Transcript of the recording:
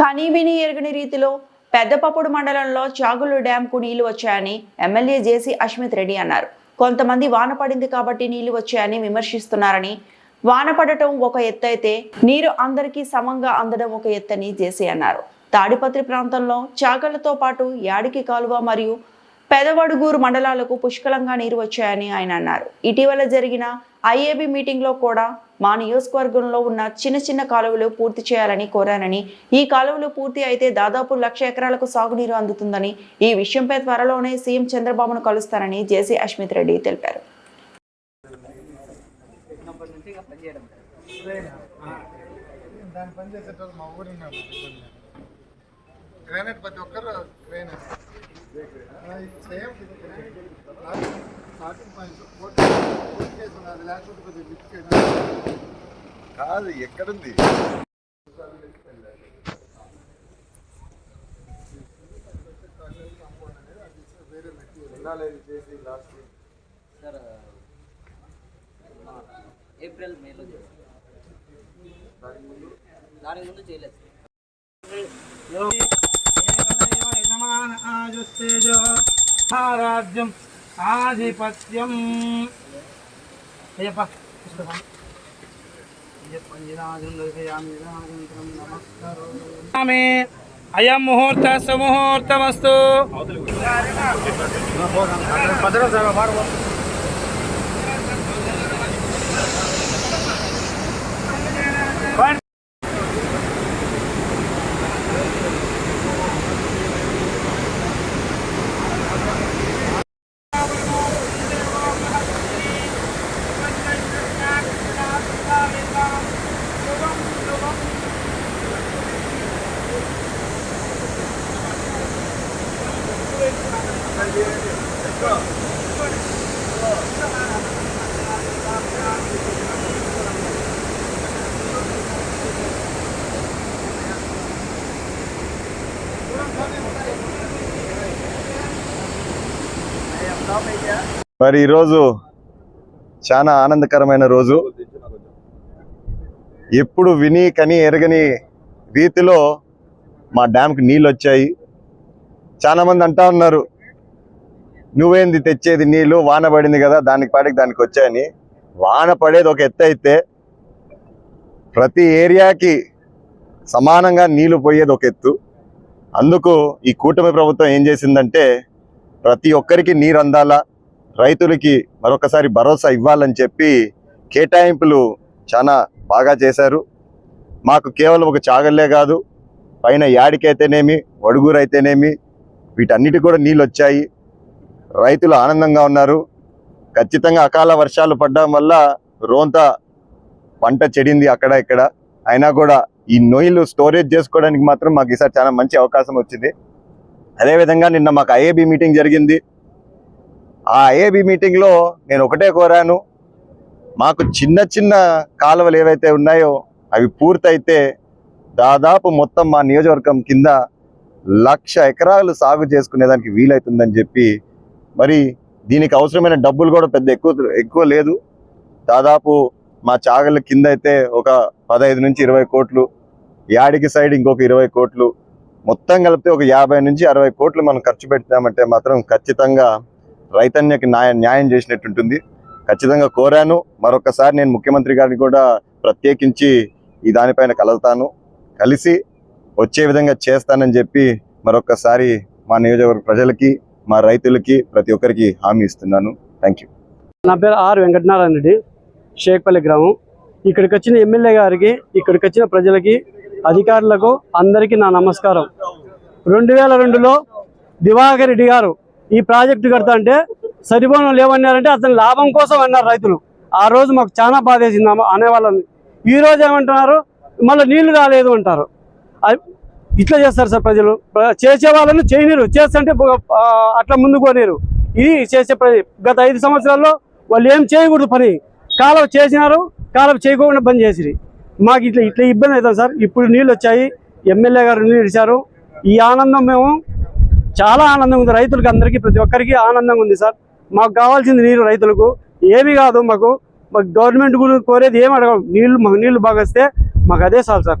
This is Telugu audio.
కనీవిని ఎరగని రీతిలో పెద్దపప్పుడు మండలంలో చాగులు డ్యాంకు నీళ్ళు వచ్చాయని ఎమ్మెల్యే జేసీ అష్మిత్ రెడ్డి అన్నారు. కొంతమంది వాన పడింది కాబట్టి నీళ్ళు వచ్చాయని విమర్శిస్తున్నారని వాన పడటం ఒక ఎత్తైతే నీరు అందరికీ సమంగా అందడం ఒక ఎత్తని జేసీ అన్నారు. తాడిపత్రి ప్రాంతంలో చాగళ్ళతో పాటు యాడికి కాలువ మరియు పెదవడుగూరు మండలాలకు పుష్కలంగా నీరు వచ్చాయని ఆయన అన్నారు. ఇటీవల జరిగిన ఐఏబి మీటింగ్లో కూడా మా నియోజకవర్గంలో ఉన్న చిన్న చిన్న కాలువలు పూర్తి చేయాలని కోరానని ఈ కాలువలు పూర్తి అయితే దాదాపు లక్ష ఎకరాలకు సాగునీరు అందుతుందని ఈ విషయంపై త్వరలోనే సీఎం చంద్రబాబును కలుస్తారని జేసీ అశ్మిత్ రెడ్డి తెలిపారు. దాని పని చేసేటోళ్ళు మా ఊరు గ్రానైట్ ప్రతి ఒక్కరు గ్రానైట్ సేమ్ స్టార్టింగ్ పాయింట్. కాదు ఎక్కడుంది? వేరే మెటీరియల్ చేసి లాస్ట్ సార్ మా ఏప్రిల్ మేలో చేస్తాం దానికి ముందు? చేయలేదు రాజ్యం ఆధిపత్యం. అయ్యప్ప పుస్తకం ఆమె అయం ముహూర్త సుముహూర్తమస్తు మరి ఈరోజు చాలా ఆనందకరమైన రోజు. ఎప్పుడు విని కని ఎరగని రీతిలో మా డ్యామ్కి నీళ్ళు వచ్చాయి చాలా మంది అంటా ఉన్నారు నువ్వేంది తెచ్చేది నీళ్ళు వాన పడింది కదా దానికి పాటికి దానికి వచ్చాయని. వాన పడేది ఒక ఎత్తు అయితే ప్రతి ఏరియాకి సమానంగా నీళ్ళు పోయేది ఒక ఎత్తు. అందుకు ఈ కూటమి ప్రభుత్వం ఏం చేసిందంటే ప్రతి ఒక్కరికి నీరు అందాలా రైతులకి మరొకసారి భరోసా ఇవ్వాలని చెప్పి కేటాయింపులు చాలా బాగా చేశారు. మాకు కేవలం ఒక చాగల్లే కాదు పైన యాడికైతేనేమి వడుగురు అయితేనేమి వీటన్నిటి కూడా నీళ్ళు వచ్చాయి రైతులు ఆనందంగా ఉన్నారు. ఖచ్చితంగా అకాల వర్షాలు పడడం వల్ల రోంత పంట చెడింది అక్కడ ఇక్కడ. అయినా కూడా ఈ నొయ్యిలు స్టోరేజ్ చేసుకోవడానికి మాత్రం మాకు ఈసారి చాలా మంచి అవకాశం వచ్చింది. అదేవిధంగా నిన్న మాకు ఐఏబి మీటింగ్ జరిగింది. ఆ ఐఏబి మీటింగ్లో నేను ఒకటే కోరాను. మాకు చిన్న చిన్న కాలువలు ఏవైతే ఉన్నాయో అవి పూర్తయితే దాదాపు మొత్తం మా నియోజకవర్గం కింద లక్ష ఎకరాలు సాగు చేసుకునేదానికి వీలవుతుందని చెప్పి మరి దీనికి అవసరమైన డబ్బులు కూడా పెద్ద ఎక్కువ ఎక్కువ లేదు. దాదాపు మా చాగల కింద అయితే ఒక పదహైదు నుంచి ఇరవై కోట్లు యాడికి సైడ్ ఇంకొక ఇరవై కోట్లు మొత్తం కలిపితే ఒక యాభై నుంచి అరవై కోట్లు మనం ఖర్చు పెట్టినామంటే మాత్రం ఖచ్చితంగా రైతన్యకి న్యాయం న్యాయం చేసినట్టు ఉంటుంది. ఖచ్చితంగా కోరాను. మరొకసారి నేను ముఖ్యమంత్రి గారిని కూడా ప్రత్యేకించి ఈ దానిపైన కలుగుతాను కలిసి వచ్చే విధంగా చేస్తానని చెప్పి మరొకసారి మా నియోజకవర్గ ప్రజలకి మా రైతులకి ప్రతి ఒక్కరికి హామీ ఇస్తున్నాను. థ్యాంక్ యూ నా పేరు ఆర్ వెంకటనారాయణ రెడ్డి షేక్పల్లి గ్రామం. ఇక్కడికి వచ్చిన ఎమ్మెల్యే గారికి ఇక్కడికి వచ్చిన ప్రజలకి అధికారులకు అందరికీ నా నమస్కారం. రెండు వేల రెండులో దివాకర్ రెడ్డి గారు ఈ ప్రాజెక్టు కడతా అంటే సరిపోను లేవన్నారంటే అతని లాభం కోసం అన్నారు రైతులు. ఆ రోజు మాకు చాలా బాధేసింది అమ్మ- అనేవాళ్ళని. ఈ రోజు ఏమంటున్నారు? మళ్ళీ నీళ్ళు రాలేదు అంటారు. ఇట్లా చేస్తారు సార్ ప్రజలు. ప్ర- చేసే వాళ్ళను చేయనీరు చేస్తుంటే అట్లా ముందుకు పోనీరు ఇది చేసే గత ఐదు సంవత్సరాల్లో వాళ్ళు ఏం చేయకూడదు పని. కాలం చేసినారు కాలం చేయకుండా బంద్ చేసిరి. మాకు ఇట్లా ఇట్లా ఇబ్బంది అవుతుంది సార్. ఇప్పుడు నీళ్ళు వచ్చాయి. ఎమ్మెల్యే గారు నీళ్ళు ఇచ్చారు ఈ ఆనందం మేము చాలా ఆనందంగా ఉంది. రైతులకి అందరికీ ప్రతి ఒక్కరికి ఆనందంగా ఉంది సార్. మాకు కావాల్సింది నీరు రైతులకు. ఏమి కాదు మాకు. మాకు గవర్నమెంట్ గురించి కోరేది ఏమి అడగం. నీళ్ళు మాకు నీళ్ళు బాగా వస్తే మాకు అదే చాలు సార్.